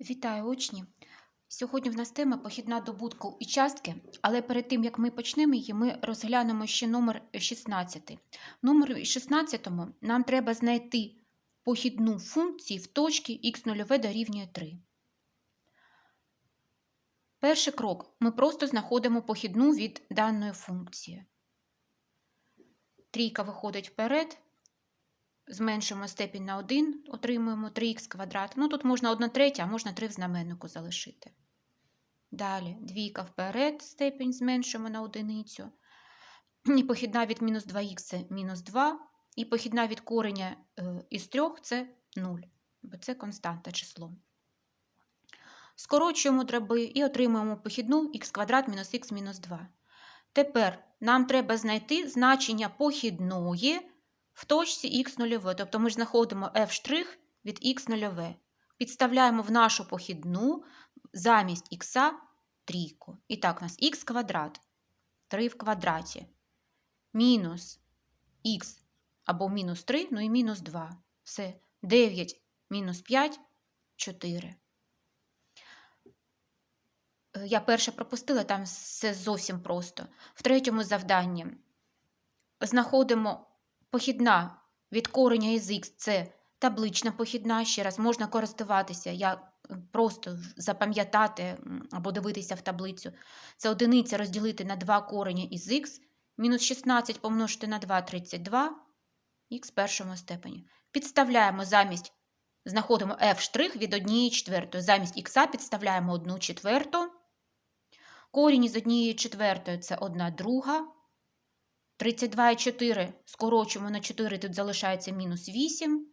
Вітаю учні! Сьогодні в нас тема похідна добутку і частки, але перед тим як ми почнемо її, ми розглянемо ще номер 16. Номер 16 нам треба знайти похідну функцію в точці х0 дорівнює 3. Перший крок. Ми просто знаходимо похідну від даної функції. Трійка виходить вперед, зменшуємо степінь на 1, отримуємо 3х квадрат. Ну, тут можна 1 третя, а можна 3 в знаменнику залишити. Далі двійка вперед, степінь зменшуємо на одиницю. І похідна від мінус 2х це мінус 2. І похідна від кореня е, із 3 це 0, бо це константа число. Скорочуємо дроби і отримуємо похідну х квадрат мінус х мінус 2. Тепер нам треба знайти значення похідної в точці х0, тобто ми ж знаходимо f' від х0. Підставляємо в нашу похідну замість х трійку. І так, у нас х квадрат, 3 в квадраті, мінус х або мінус 3, ну і мінус 2. Все, 9 мінус 5, 4. Я перше пропустила, там все зовсім просто. В третьому завданні знаходимо похідна від кореня із х це таблична похідна. Ще раз можна користуватися, я просто запам'ятати або дивитися в таблицю. Це одиниця розділити на 2 корення із х, мінус 16 помножити на 2 32, х в першому степені. Підставляємо замість, знаходимо f' від 1 четвертої. Замість х підставляємо 1 четверту. Корінь із 1 четвертої це 1 друга. 32,4 скорочуємо на 4, тут залишається мінус 8.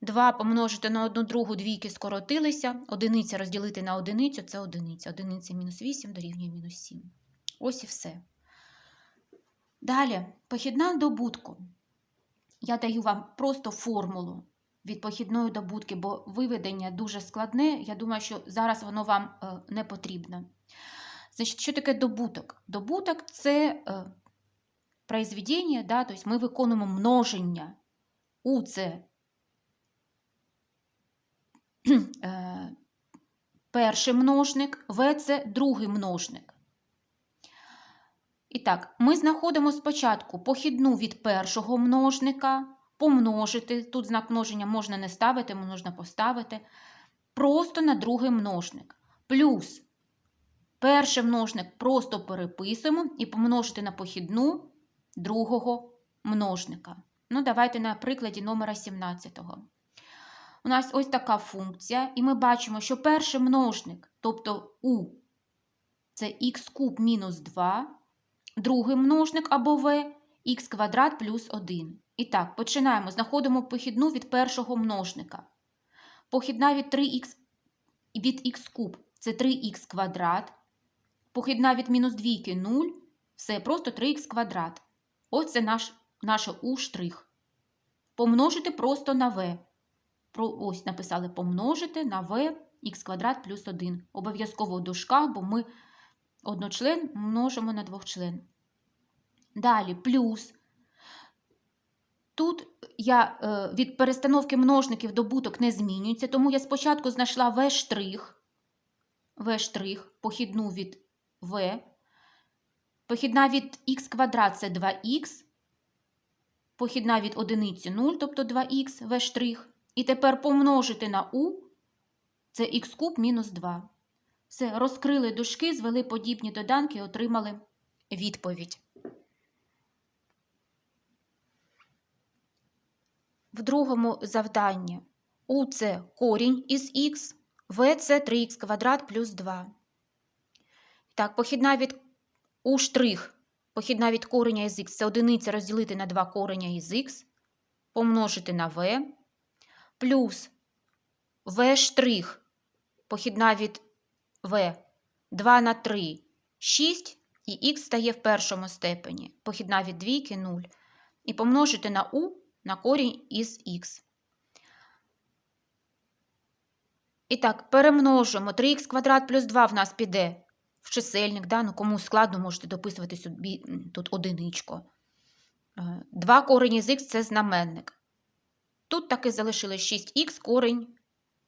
2 помножити на 1 другу двійки скоротилися. Одиниця розділити на одиницю це одиниця. Одиниця мінус 8 дорівнює мінус 7. Ось і все. Далі, похідна добутку. Я даю вам просто формулу від похідної добутки, бо виведення дуже складне. Я думаю, що зараз воно вам не потрібно. Значить, що таке добуток? Добуток це произведення, да, тобто ми виконуємо множення. У це е, перший множник, В це другий множник. І так, ми знаходимо спочатку похідну від першого множника, помножити, тут знак множення можна не ставити, можна поставити, просто на другий множник. Плюс перший множник просто переписуємо і помножити на похідну другого множника. Ну, давайте на прикладі номера 17. У нас ось така функція, і ми бачимо, що перший множник, тобто у, це х куб мінус 2, другий множник або в х квадрат плюс 1. І так, починаємо. Знаходимо похідну від першого множника. Похідна від 3х від х куб це 3х квадрат. Похідна від мінус 2 0, все, просто 3х квадрат. Ось це наш, наше у штрих. Помножити просто на v. Ось написали помножити на v х квадрат плюс 1. Обов'язково в дужках, бо ми одночлен множимо на двохчлен. Далі плюс. Тут я е, від перестановки множників добуток не змінюється, тому я спочатку знайшла v штрих, похідну від v. Похідна від х квадрат це 2х, похідна від одиниці 0, тобто 2х в штрих. І тепер помножити на u це х куб мінус 2. Все, розкрили дужки, звели подібні доданки і отримали відповідь. В другому завданні u це корінь із х, v це 3х квадрат плюс 2. Так, похідна від у штрих, похідна від кореня із х, це одиниця розділити на 2 кореня із х, помножити на v, плюс v штрих, похідна від v, 2 на 3, 6, і х стає в першому степені, похідна від двійки 0, і помножити на u на корінь із х. І так, перемножимо. 3х квадрат плюс 2 в нас піде в чисельник, да? ну, кому складно, можете дописувати собі тут одиничку. 2 корень із х це знаменник. Тут таки залишилось 6х корень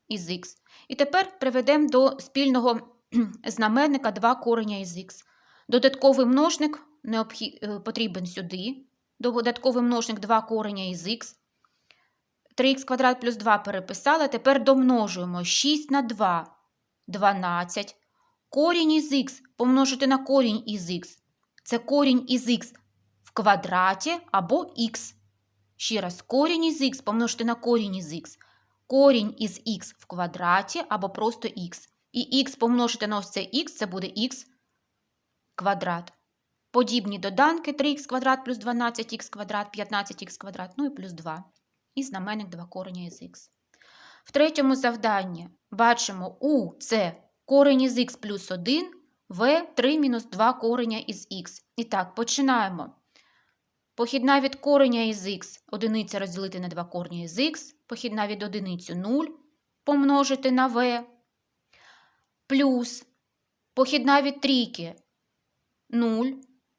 із х. І тепер приведемо до спільного знаменника 2 кореня із х. Додатковий множник е, потрібен сюди. Додатковий множник 2 кореня із х. 3х квадрат плюс 2 переписали. Тепер домножуємо 6 на 2 12. Корінь із х помножити на корінь із х. Це корінь із х в квадраті або х. Ще раз, корінь із х помножити на корінь із х. Корінь із х в квадраті або просто х. І х помножити на ось це х, це буде х квадрат. Подібні доданки 3х квадрат плюс 12х квадрат, 15х квадрат, ну і плюс 2. І знаменник 2 кореня із х. В третьому завданні бачимо у це корень із х плюс 1, в 3 мінус 2 кореня із х. І так, починаємо. Похідна від кореня із х, одиниця розділити на 2 корення із х, похідна від одиницю 0, помножити на v, плюс похідна від трійки 0.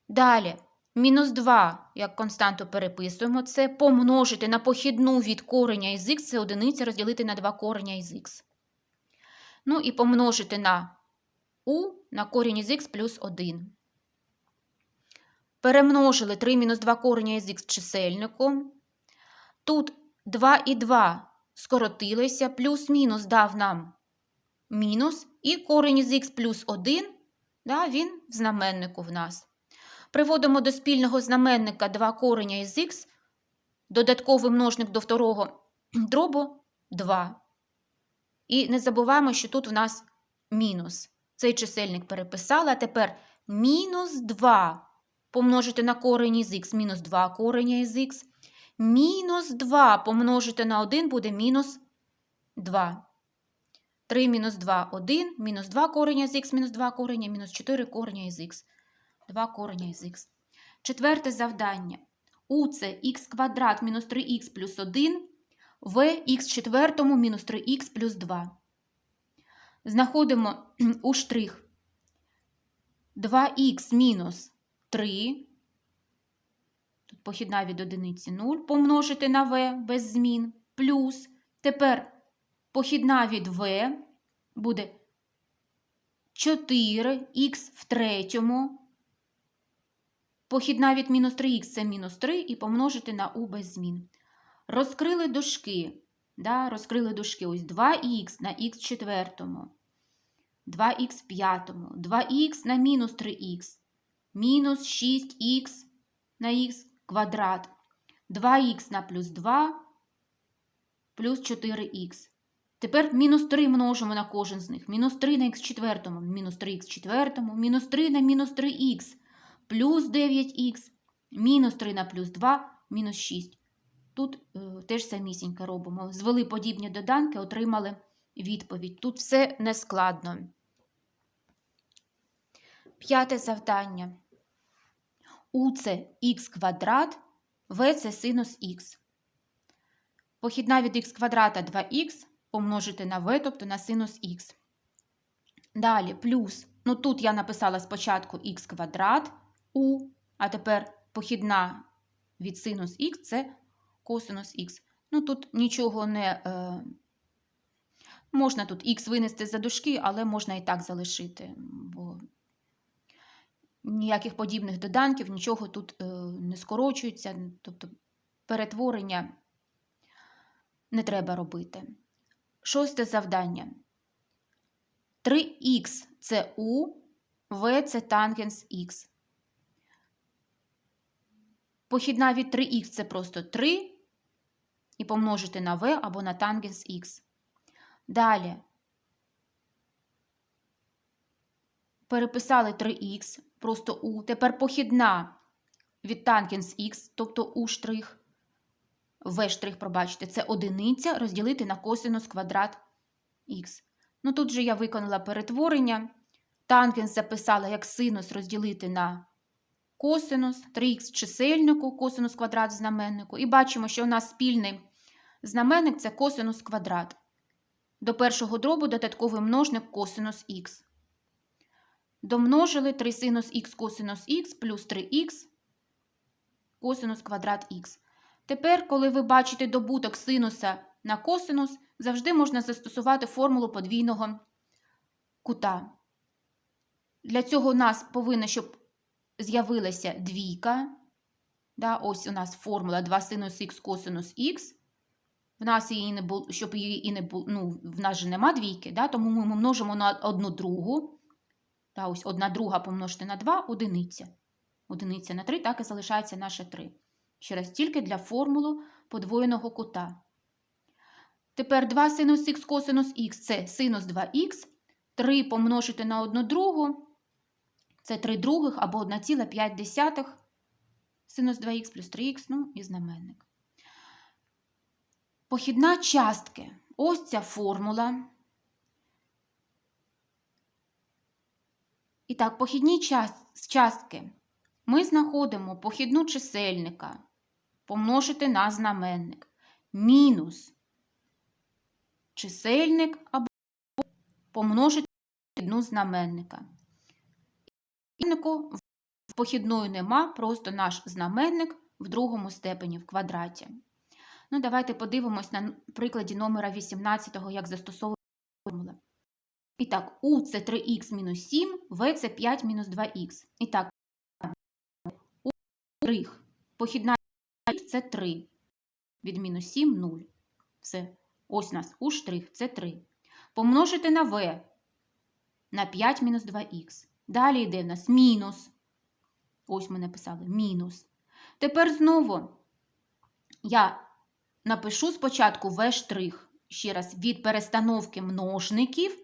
Далі мінус 2, як константу переписуємо, це помножити на похідну від кореня із х, це одиниця розділити на 2 кореня із х. Ну і помножити на у на корінь із х плюс 1. Перемножили 3 мінус 2 кореня із х чисельником. Тут 2 і 2 скоротилися, плюс-мінус дав нам мінус, і корінь із х плюс 1, да, він в знаменнику в нас. Приводимо до спільного знаменника 2 кореня із х, додатковий множник до второго дробу 2. І не забуваємо, що тут в нас мінус. Цей чисельник переписали, а тепер мінус 2 помножити на корень із х, мінус 2 кореня із х. Мінус 2 помножити на 1 буде мінус 2. 3 мінус 2 – 1, мінус 2 кореня з х, мінус 2 кореня, мінус 4 кореня із х. 2 кореня із х. Четверте завдання. У це х квадрат мінус 3х плюс 1, в х четвертому мінус 3х плюс 2. Знаходимо у штрих 2х мінус 3, тут похідна від одиниці 0, помножити на v без змін, плюс, тепер похідна від v буде 4х в третьому, похідна від мінус 3х це мінус 3 і помножити на u без змін. Розкрили дужки, да, розкрили дужки, ось 2х на х четвертому, 2х п'ятому, 2х на мінус 3х, мінус 6х на х квадрат, 2х на плюс 2 плюс 4х. Тепер мінус 3 множимо на кожен з них. Мінус 3 на х четвертому, мінус 3х четвертому, мінус 3 на мінус 3х, плюс 9х, мінус 3 на плюс 2, мінус 6. Тут е, теж самісіньке робимо. Звели подібні доданки, отримали відповідь. Тут все нескладно. П'яте завдання. У це х квадрат, в це синус х. Похідна від х квадрата 2х помножити на v, тобто на синус х. Далі плюс, ну тут я написала спочатку х квадрат у, а тепер похідна від синус х це косинус х. Ну тут нічого не е, можна тут х винести за дужки, але можна і так залишити, бо ніяких подібних доданків, нічого тут е, не скорочується, тобто перетворення не треба робити. Шосте завдання. 3х це у, в це тангенс х. Похідна від 3х це просто 3 і помножити на v або на тангенс х. Далі переписали 3х, просто у. Тепер похідна від тангенс х, тобто у штрих. В штрих, пробачте, це одиниця розділити на косинус квадрат х. Ну тут же я виконала перетворення. Тангенс записала як синус розділити на косинус, 3х чисельнику, косинус квадрат знаменнику. І бачимо, що у нас спільний знаменник це косинус квадрат. До першого дробу додатковий множник косинус х. Домножили 3 синус х косинус х плюс 3х косинус квадрат х. Тепер, коли ви бачите добуток синуса на косинус, завжди можна застосувати формулу подвійного кута. Для цього у нас повинна, щоб з'явилася двійка. Да, ось у нас формула 2 синус х косинус х. В нас її не було, щоб її і не було, ну, в нас же нема двійки, да, тому ми множимо на одну другу. Да, ось одна друга помножити на 2 одиниця. Одиниця на 3, так і залишається наше 3. Ще раз, тільки для формулу подвоєного кута. Тепер 2 синус х косинус х це синус 2х. 3 помножити на 1 другу. Це 3 других або 1,5 синус 2х плюс 3х, ну і знаменник. Похідна частки. Ось ця формула. І так, похідні част- частки. Ми знаходимо похідну чисельника помножити на знаменник. Мінус чисельник або помножити на похідну знаменника. В похідної нема, просто наш знаменник в другому степені в квадраті. Ну, давайте подивимось на прикладі номера 18, як застосовується формула. І так, У це 3х мінус 7, В це 5 мінус 2х. І так, у штрих. Похідна х це 3. Від мінус 7 – 0. Все. Ось у нас у штрих це 3. Помножити на В на 5 мінус 2х. Далі йде в нас мінус. Ось ми написали мінус. Тепер знову я напишу спочатку В штрих. Ще раз, від перестановки множників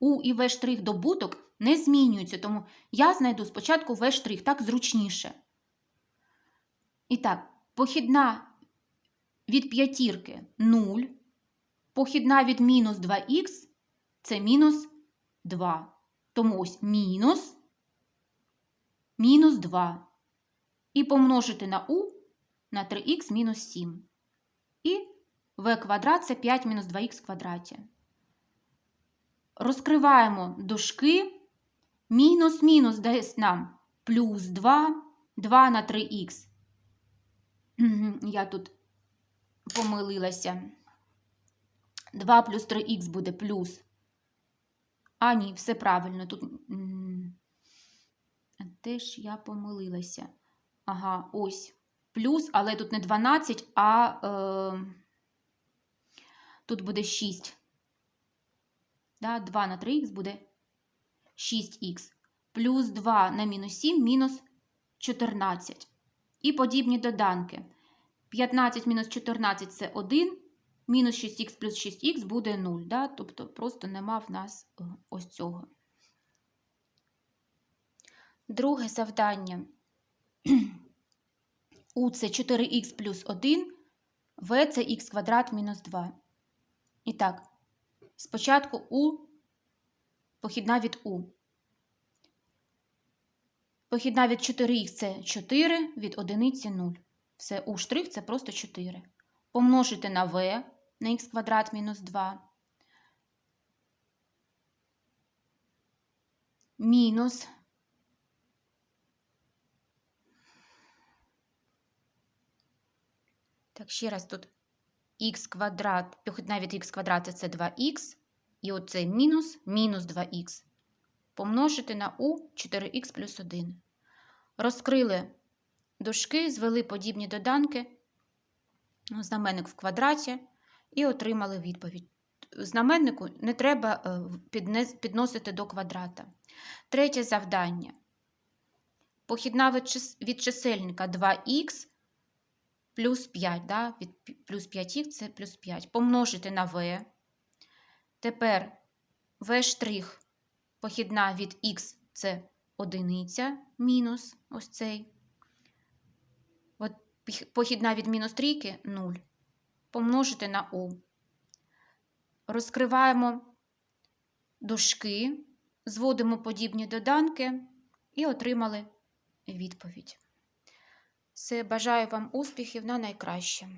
У і В штрих добуток не змінюється, тому я знайду спочатку В штрих, так зручніше. І так, похідна від п'ятірки 0, похідна від мінус 2х це мінус 2. Тому ось мінус, мінус 2. І помножити на у на 3х мінус 7. І в квадрат це 5 мінус 2х в квадраті. Розкриваємо дужки. Мінус мінус дасть нам плюс 2, 2 на 3х. Я тут помилилася. 2 плюс 3х буде плюс. А, ні, все правильно. Тут теж я помилилася. Ага, ось. Плюс, але тут не 12, а е, тут буде 6. Да, 2 на 3х буде 6х. Плюс 2 на мінус 7 мінус 14. І подібні доданки. 15 мінус 14 це 1. Мінус 6х плюс 6х буде 0. Да? Тобто просто нема в нас е, ось цього. Друге завдання. У це 4х плюс 1, В це х квадрат мінус 2. І так, спочатку У похідна від У. Похідна від 4х це 4, від 1 0. Все У штрих це просто 4. Помножити на В на х квадрат мінус 2. Мінус Так, ще раз тут х квадрат, від х квадрата це 2х, і оцей мінус мінус 2х. Помножити на у 4х плюс 1. Розкрили дужки, звели подібні доданки, знаменник в квадраті, і отримали відповідь. Знаменнику не треба е, підносити до квадрата. Третє завдання. Похідна від чисельника 2х плюс 5, да? від плюс 5х це плюс 5. Помножити на v. Тепер v' похідна від х це одиниця мінус ось цей. От Похідна від мінус трійки 0. Помножити на у. Розкриваємо дужки, зводимо подібні доданки і отримали відповідь. Все, бажаю вам успіхів на найкраще.